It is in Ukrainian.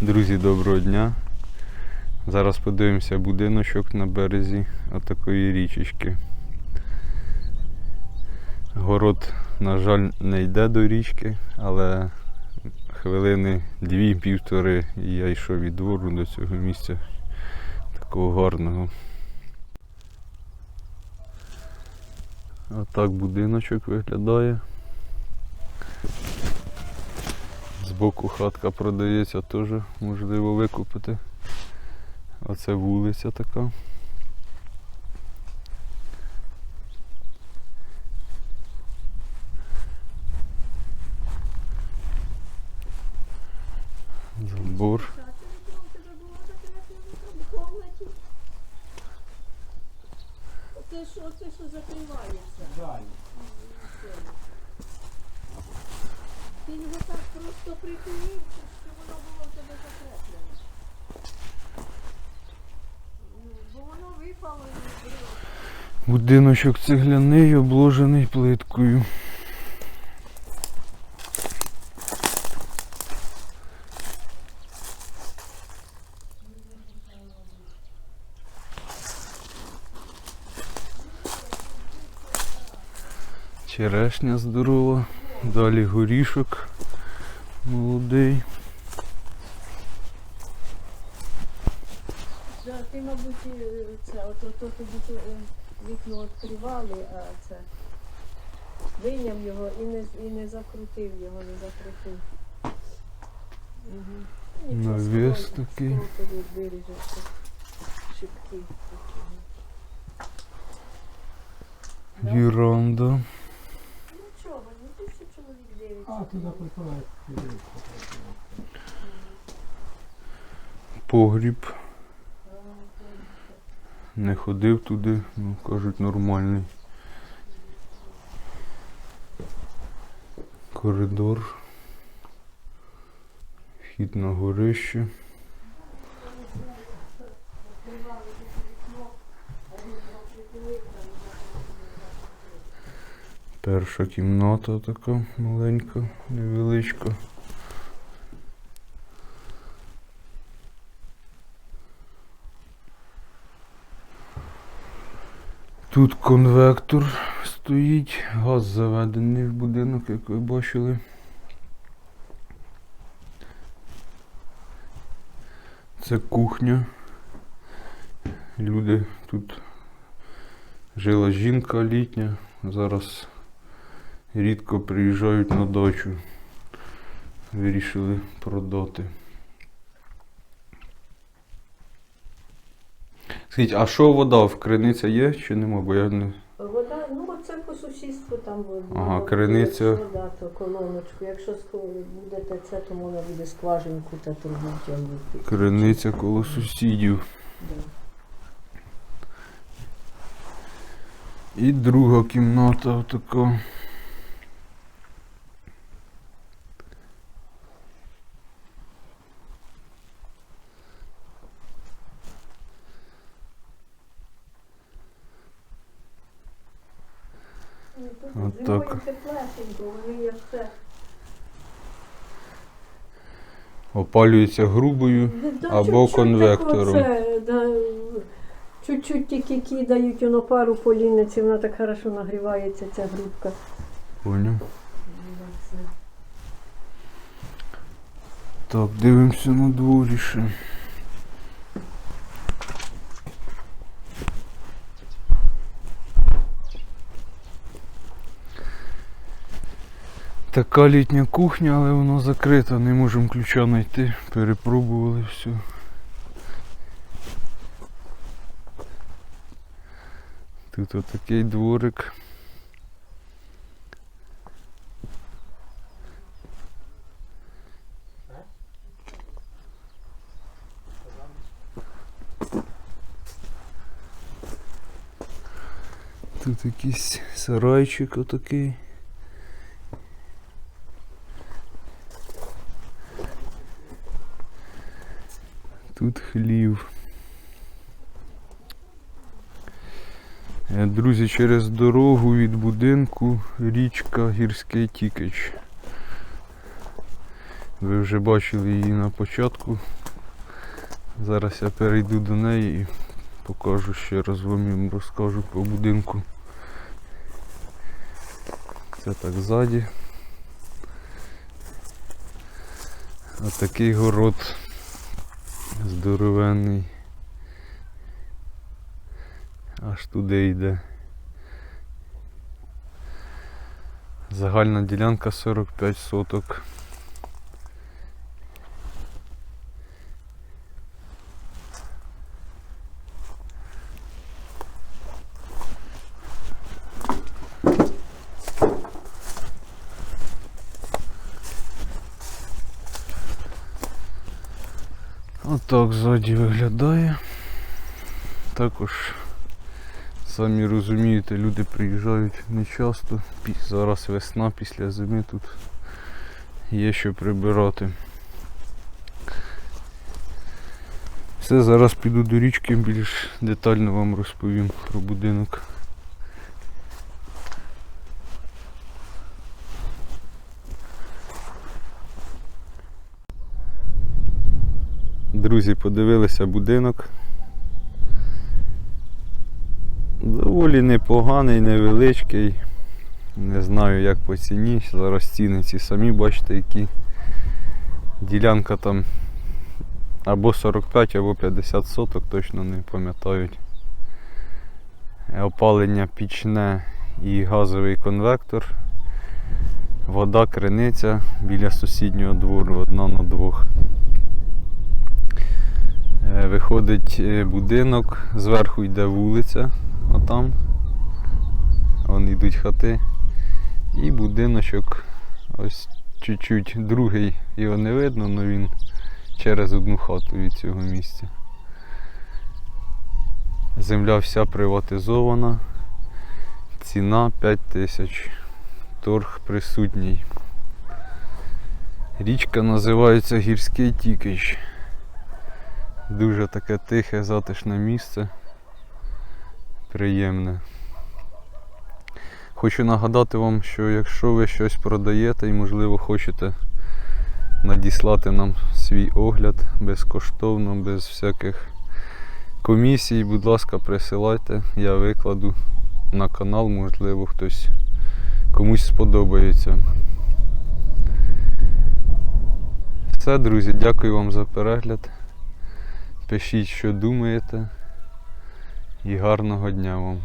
Друзі, доброго дня. Зараз подивимося будиночок на березі отакої річечки. Город, на жаль, не йде до річки, але хвилини дві-півтори і я йшов від двору до цього місця такого гарного. Отак будиночок виглядає. Збоку хатка продається, теж можливо викупити. Оце вулиця така. Забор. Це що, це що закривається? Ти його так просто притулив, що воно було в тебе закреплене. Бо воно випало і. Будиночок цегляний, обложений плиткою. Черешня здорова, далі горішок молодий. Да, ти, мабуть, е, це, от, от, от, тобі е, вікно відкривали, а це вийняв його і не, і не закрутив його, не закрутив. Угу. Навіс такий. Виріжеться. Шибки такі. Да. Віранда. Ну чого, ну тисячу чоловік дивиться. А, туди прикладають. Погріб. Не ходив туди, ну кажуть, нормальний. Коридор. Вхід на горище. Перша кімната така маленька, невеличка. Тут конвектор стоїть, газ заведений в будинок, як ви бачили. Це кухня. Люди тут жила жінка літня, зараз рідко приїжджають на дачу. Вирішили продати. Скажіть, а що вода в криниця є чи нема? Бо я не. Вода, ну це по сусідству там вода. Ага, криниця. Вода, то колоночку. Якщо будете це, то можна буде скважинку та трубу тягнути. Криниця коло сусідів. Да. І друга кімната така. Ну, тут От зимою так. теплесенько, вони як це. Опалюється грубою. Да, Або чуть-чуть конвектором. так оце, да, Чуть-чуть тільки кидають, воно пару поліниці, вона так хорошо нагрівається, ця грубка. Поняв. Так, дивимося на дворіше. Така літня кухня, але вона закрита, не можемо ключа знайти. Перепробували все. Тут отакий дворик. Тут якийсь сарайчик отакий. Тут хлів. Е, Друзі, через дорогу від будинку річка Гірський Тікич. Ви вже бачили її на початку. Зараз я перейду до неї і покажу ще раз вам розкажу по будинку. Це так ззаді. Отакий город здоровенний. Аж туди йде. Загальна ділянка 45 соток. Отак ззаді виглядає. Також, самі розумієте, люди приїжджають не часто. Зараз весна після зими тут є що прибирати. Все, зараз піду до річки, більш детально вам розповім про будинок. Друзі, подивилися будинок. Доволі непоганий, невеличкий. Не знаю як по ціні. Зараз ціни ці самі бачите, які ділянка там або 45, або 50 соток, точно не пам'ятають. Опалення пічне і газовий конвектор. Вода криниця біля сусіднього двору, одна на двох. Е, Виходить е, будинок, зверху йде вулиця, отам. Вон йдуть хати. І будиночок ось чуть-чуть другий його не видно, але він через одну хату від цього місця. Земля вся приватизована. Ціна 5 тисяч. Торг присутній. Річка називається Гірський Тікич. Дуже таке тихе, затишне місце. Приємне. Хочу нагадати вам, що якщо ви щось продаєте і, можливо, хочете надіслати нам свій огляд безкоштовно, без всяких комісій, будь ласка, присилайте, я викладу на канал, можливо, хтось комусь сподобається. Все, друзі, дякую вам за перегляд. Пишіть, що думаєте. І гарного дня вам.